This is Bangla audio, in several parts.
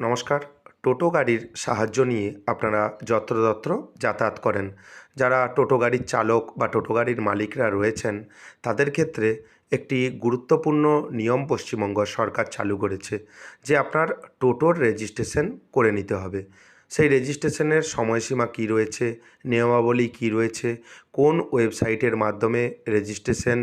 নমস্কার। টোটো গাড়ির সাহায্য নিয়ে আপনারা যত্রতত্র যাতায়াত করেন। যারা টোটো গাড়ির চালক বা টোটো গাড়ির মালিকরা রয়েছেন, তাদের ক্ষেত্রে একটি গুরুত্বপূর্ণ নিয়ম পশ্চিমবঙ্গ সরকার চালু করেছে যে আপনার টোটোর রেজিস্ট্রেশন করে নিতে হবে। সেই রেজিস্ট্রেশনের সময়সীমা কী রয়েছে, নিয়মাবলী কী রয়েছে, কোন ওয়েবসাইটের মাধ্যমে রেজিস্ট্রেশন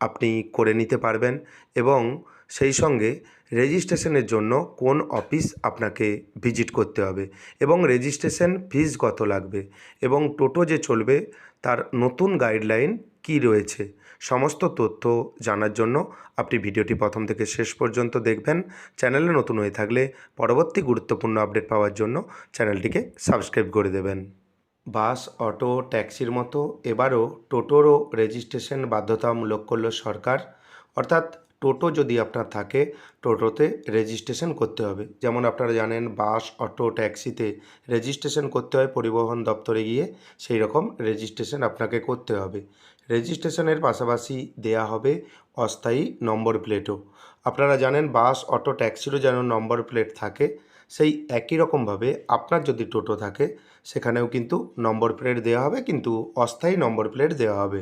আপনি করে নিতে পারবেন এবং সেই সঙ্গে রেজিস্ট্রেশনের জন্য কোন অফিস আপনাকে ভিজিট করতে হবে এবং রেজিস্ট্রেশন ফিস কত লাগবে এবং টোটো যে চলবে তার নতুন গাইডলাইন কী রয়েছে? সমস্ত তথ্য জানার জন্য আপনি ভিডিওটি প্রথম থেকে শেষ পর্যন্ত দেখবেন। চ্যানেলে নতুন হয়ে থাকলে পরবর্তী গুরুত্বপূর্ণ আপডেট পাওয়ার জন্য চ্যানেলটিকে সাবস্ক্রাইব করে দেবেন। বাস, অটো, ট্যাক্সির মতো এবারও টোটোরও রেজিস্ট্রেশন বাধ্যতামূলক করল সরকার। অর্থাৎ টোটো যদি আপনার থাকে, টোটোতে রেজিস্ট্রেশন করতে হবে। যেমন আপনারা জানেন, বাস, অটো, ট্যাক্সিতে রেজিস্ট্রেশন করতে হয়, পরিবহন দপ্তরে গিয়ে সেই রকম রেজিস্ট্রেশন আপনাকে করতে হবে। রেজিস্ট্রেশনের পাশাপাশি দেয়া হবে অস্থায়ী নম্বর প্লেটও। আপনারা জানেন, বাস, অটো, ট্যাক্সিরও যেন নম্বর প্লেট থাকে, সেই একই রকমভাবে আপনার যদি টোটো থাকে, সেখানেও কিন্তু নম্বর প্লেট দেওয়া হবে, কিন্তু অস্থায়ী নম্বর প্লেট দেওয়া হবে।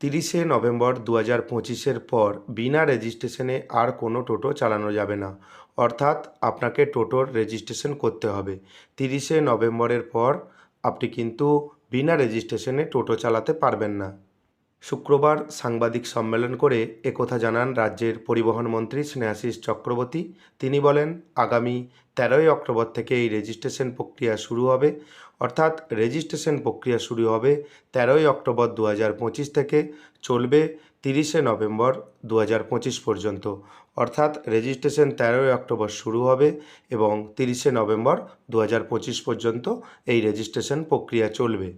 তিরিশে নভেম্বর দু হাজার পঁচিশের পর বিনা রেজিস্ট্রেশনে আর কোনো টোটো চালানো যাবে না। অর্থাৎ আপনাকে টোটোর রেজিস্ট্রেশন করতে হবে। তিরিশে নভেম্বরের পর আপনি কিন্তু বিনা রেজিস্ট্রেশনে টোটো চালাতে পারবেন না। শুক্রবার সাংবাদিক সম্মেলন করে একথা জানান রাজ্যের পরিবহন মন্ত্রী স্নেহাশিস চক্রবর্তী। তিনি বলেন, আগামী তেরোই অক্টোবর থেকে এই রেজিস্ট্রেশন প্রক্রিয়া শুরু হবে। অর্থাৎ রেজিস্ট্রেশন প্রক্রিয়া শুরু হবে তেরোই অক্টোবর দু হাজার পঁচিশ থেকে, চলবে তিরিশে নভেম্বর দু হাজার পঁচিশ পর্যন্ত। অর্থাৎ রেজিস্ট্রেশন তেরোই অক্টোবর শুরু হবে এবং তিরিশে নভেম্বর দু হাজার পঁচিশ পর্যন্ত এই রেজিস্ট্রেশন প্রক্রিয়া চলবে।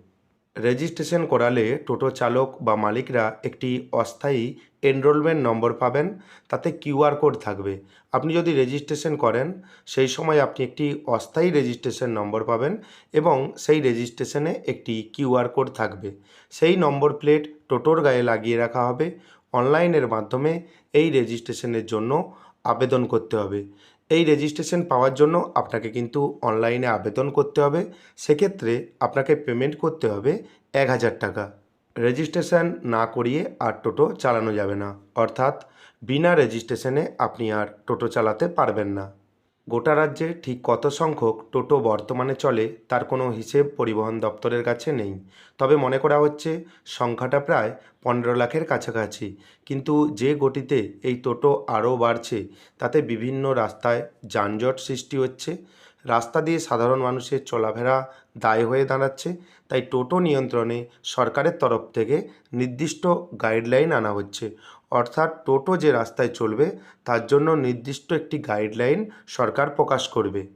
রেজিস্ট্রেশন করালে টোটো চালক বা মালিকরা একটি অস্থায়ী এনরোলমেন্ট নম্বর পাবেন, তাতে কিউআর কোড থাকবে। আপনি যদি রেজিস্ট্রেশন করেন, সেই সময় আপনি একটি অস্থায়ী রেজিস্ট্রেশন নম্বর পাবেন এবং সেই রেজিস্ট্রেশনে একটি কিউআর কোড থাকবে। সেই নম্বর প্লেট টোটোর গায়ে লাগিয়ে রাখা হবে। অনলাইনের মাধ্যমে এই রেজিস্ট্রেশনের জন্য আবেদন করতে হবে। এই রেজিস্ট্রেশন পাওয়ার জন্য আপনাকে কিন্তু অনলাইনে আবেদন করতে হবে। সেক্ষেত্রে আপনাকে পেমেন্ট করতে হবে এক হাজার টাকা। রেজিস্ট্রেশন না করিয়ে আর টোটো চালানো যাবে না। অর্থাৎ বিনা রেজিস্ট্রেশনে আপনি আর টোটো চালাতে পারবেন না। গোটা রাজ্যে ঠিক কত সংখ্যক টোটো বর্তমানে চলে তার কোনো হিসেব পরিবহন দপ্তরের কাছে নেই। তবে মনে করা হচ্ছে সংখ্যাটা প্রায় পনেরো লাখের কাছাকাছি। কিন্তু যে গতিতে এই টোটো আরও বাড়ছে, তাতে বিভিন্ন রাস্তায় যানজট সৃষ্টি হচ্ছে। রাস্তা দিয়ে সাধারণ মানুষের চলাফেরা দায় হয়ে দাঁড়াচ্ছে। তাই টোটো নিয়ন্ত্রণে সরকারের তরফ থেকে নির্দিষ্ট গাইডলাইন আনা হচ্ছে। অর্থাৎ টোটো যে রাস্তায় চলবে, তার জন্য নির্দিষ্ট একটি গাইডলাইন সরকার প্রকাশ করবে।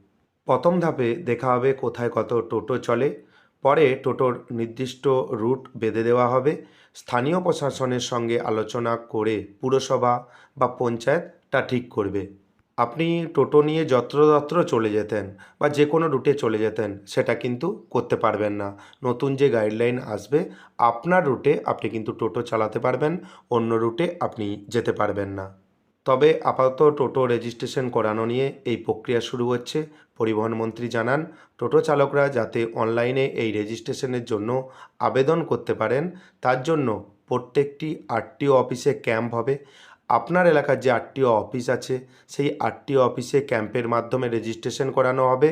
প্রথম ধাপে দেখা হবে কোথায় কত টোটো চলে, পরে টোটোর নির্দিষ্ট রুট বেঁধে দেওয়া হবে, স্থানীয় প্রশাসনের সঙ্গে আলোচনা করে পুরসভা বা পঞ্চায়েতটা ঠিক করবে। আপনি টোটো নিয়ে যত্রতত্র চলে যেতেন বা যে কোনো রুটে চলে যেতেন, সেটা কিন্তু করতে পারবেন না। নতুন যে গাইডলাইন আসবে, আপনার রুটে আপনি কিন্তু টোটো চালাতে পারবেন, অন্য রুটে আপনি যেতে পারবেন না। তবে আপাতত টোটো রেজিস্ট্রেশন করানো নিয়ে এই প্রক্রিয়া শুরু হচ্ছে। পরিবহন মন্ত্রী জানান, টোটো চালকরা যাতে অনলাইনে এই রেজিস্ট্রেশনের জন্য আবেদন করতে পারেন, তার জন্য প্রত্যেকটি আরটিও অফিসে ক্যাম্প হবে। আপনার এলাকার যে আরটিও অফিস আছে, সেই আরটিও অফিসে ক্যাম্পের মাধ্যমে রেজিস্ট্রেশন করানো হবে।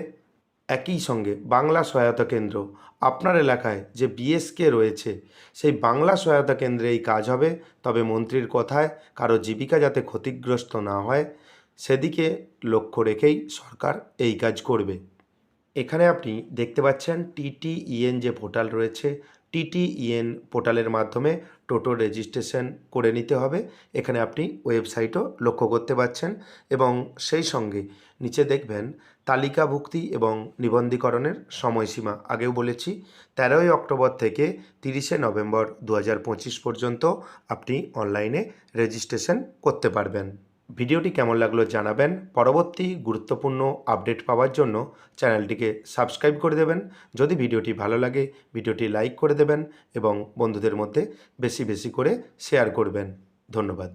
একই সঙ্গে বাংলা সহায়তা কেন্দ্র, আপনার এলাকায় যে বিএসকে রয়েছে, সেই বাংলা সহায়তা কেন্দ্রে এই কাজ হবে। তবে মন্ত্রীর কথায় কারও জীবিকা যাতে ক্ষতিগ্রস্ত না হয়, সেদিকে লক্ষ্য রেখেই সরকার এই কাজ করবে। এখানে আপনি দেখতে পাচ্ছেন টিটিইএন যে পোর্টাল রয়েছে, টিটিইএন পোর্টালের মাধ্যমে টোটো রেজিস্ট্রেশন করে নিতে হবে। এখানে আপনি ওয়েবসাইটও লক্ষ্য করতে পাচ্ছেন এবং সেই সঙ্গে নিচে দেখবেন তালিকাভুক্তি এবং নিবন্ধীকরণের সময়সীমা। আগেও বলেছি, তেরোই অক্টোবর থেকে তিরিশে নভেম্বর দু হাজার পঁচিশ পর্যন্ত আপনি অনলাইনে রেজিস্ট্রেশন করতে পারবেন। ভিডিওটি কেমন লাগল জানাবেন। পরবর্তী গুরুত্বপূর্ণ আপডেট পাওয়ার জন্য চ্যানেলটিকে সাবস্ক্রাইব করে দেবেন। যদি ভিডিওটি ভালো লাগে, ভিডিওটি লাইক করে দেবেন এবং বন্ধুদের মধ্যে বেশি বেশি করে শেয়ার করবেন। ধন্যবাদ।